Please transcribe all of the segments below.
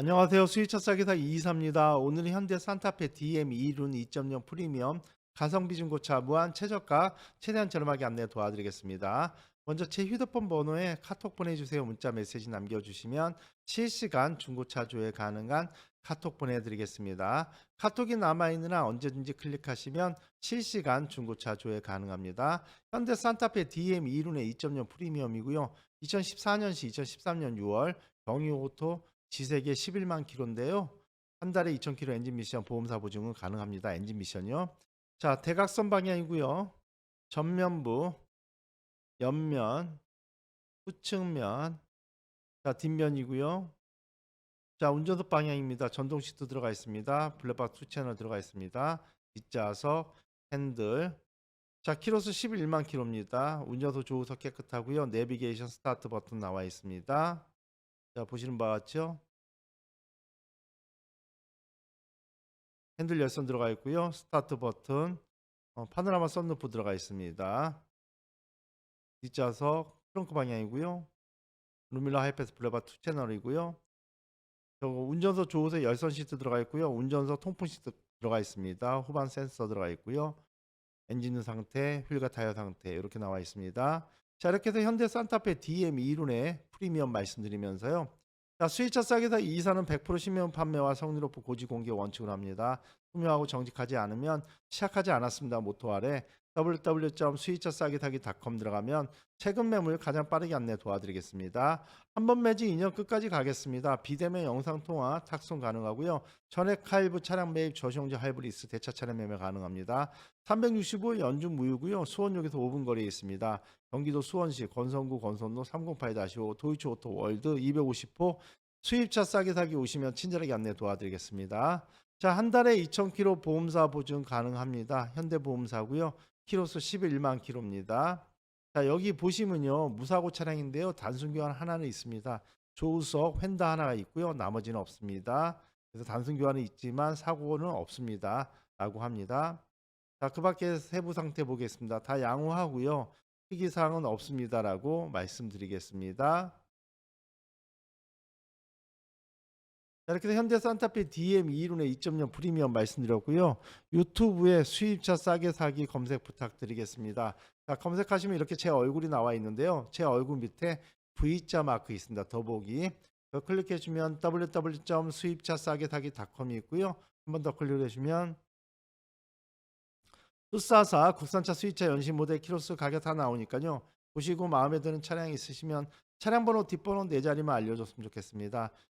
안녕하세요. 수입차 싸기사 이이사입니다. 오늘은 현대 산타페 DM 2룬 2.0 프리미엄 가성비 중고차 무한 최저가 최대한 저렴하게 안내 도와드리겠습니다. 먼저 제 휴대폰 번호에 카톡 보내주세요. 문자 메시지 남겨주시면 실시간 중고차 조회 가능한 카톡 보내드리겠습니다. 카톡이 남아있느나 언제든지 클릭하시면 실시간 중고차 조회 가능합니다. 현대 산타페 DM 2룬의 2.0 프리미엄이고요. 2014년시 2013년 6월 경유오토 지세계 11만 킬로인데요. 한 달에 2,000킬로 엔진 미션 보험사 보증은 가능합니다. 엔진 미션이요. 자, 대각선 방향이고요. 전면부, 옆면, 후측면, 자 뒷면이고요. 자 운전석 방향입니다. 전동 시트 들어가 있습니다. 블랙박스 2 채널 들어가 있습니다. 뒷좌석, 핸들. 자 키로수 11만 킬로입니다. 운전석 조우석 깨끗하고요. 내비게이션 스타트 버튼 나와 있습니다. 자 보시는 바와 같죠? 핸들 열선 들어가 있고요. 스타트 버튼, 어, 파노라마 썬루프 들어가 있습니다. 뒷좌석 트렁크 방향이고요. 루밀러 하이패스 블레바 2 채널이고요. 저거 운전석 조우석 열선 시트 들어가 있고요. 운전석 통풍 시트 들어가 있습니다. 후반 센서 들어가 있고요. 엔진 상태, 휠과 타이어 상태 이렇게 나와 있습니다. 자 이렇게 해서 현대 산타페 DM 2룬의 프리미엄 말씀드리면서요. 자 수입차 싸게사 이 이사는 100% 신명 판매와 성능 높은 고지 공개 원칙으로 합니다. 투명하고 정직하지 않으면 시작하지 않았습니다. 모토 아래 www.수입차싸게사기.com 들어가면 최근 매물 가장 빠르게 안내 도와드리겠습니다. 한 번 매직 2년 끝까지 가겠습니다. 비대면 영상통화 탁송 가능하고요. 전액 할부 차량 매입 저시용제 할부 리스 대차 차량 매매 가능합니다. 365일 연중 무휴고요. 수원역에서 5분 거리에 있습니다. 경기도 수원시 건성구 건선로 308-5 도이치 오토 월드 250호 수입차 싸게 사기 오시면 친절하게 안내 도와드리겠습니다. 자, 한 달에 2,000km 보험사 보증 가능합니다. 현대보험사고요. 키로수 11만 킬로입니다. 자, 여기 보시면요. 무사고 차량인데요. 단순 교환 하나는 있습니다. 조우석 휀다 하나가 있고요. 나머지는 없습니다. 그래서 단순 교환은 있지만 사고는 없습니다. 라고 합니다. 자, 그 밖에 세부 상태 보겠습니다. 다 양호하고요. 특이사항은 없습니다라고 말씀드리겠습니다. 이렇게 해서 현대 산타페 DM 2룬의 2.0 프리미엄 말씀드렸고요. 유튜브에 수입차 싸게 사기 검색 부탁드리겠습니다. 자, 검색하시면 이렇게 제 얼굴이 나와 있는데요. 제 얼굴 밑에 V자 마크 있습니다. 더보기. 그 클릭해 주면 www.수입차 싸게 사기.com이 있고요. 한 번 더 클릭해 주면 뚜싸사 국산차 수입차 연식 모델 키로수 가격 다 나오니까요. 보시고 마음에 드는 차량 있으시면 차량 번호 뒷번호 네 자리만 알려줬으면 좋겠습니다.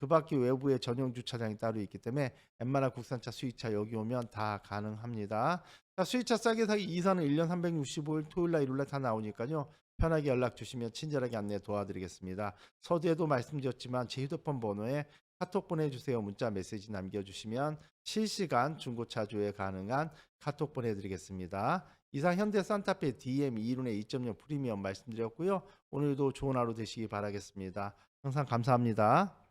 그 밖에 외부에 전용 주차장이 따로 있기 때문에 웬만한 국산차 수입차 여기 오면 다 가능합니다. 자, 수입차 싸게 사기 이사는 1년 365일 토요일 날 일요일 날 다 나오니까요. 편하게 연락 주시면 친절하게 안내 도와드리겠습니다. 서두에도 말씀드렸지만 제 휴대폰 번호에 카톡 보내주세요. 문자 메시지 남겨주시면 실시간 중고차 조회 가능한 카톡 보내드리겠습니다. 이상 현대 산타페 DM 2룬의 2.0 프리미엄 말씀드렸고요. 오늘도 좋은 하루 되시기 바라겠습니다. 항상 감사합니다.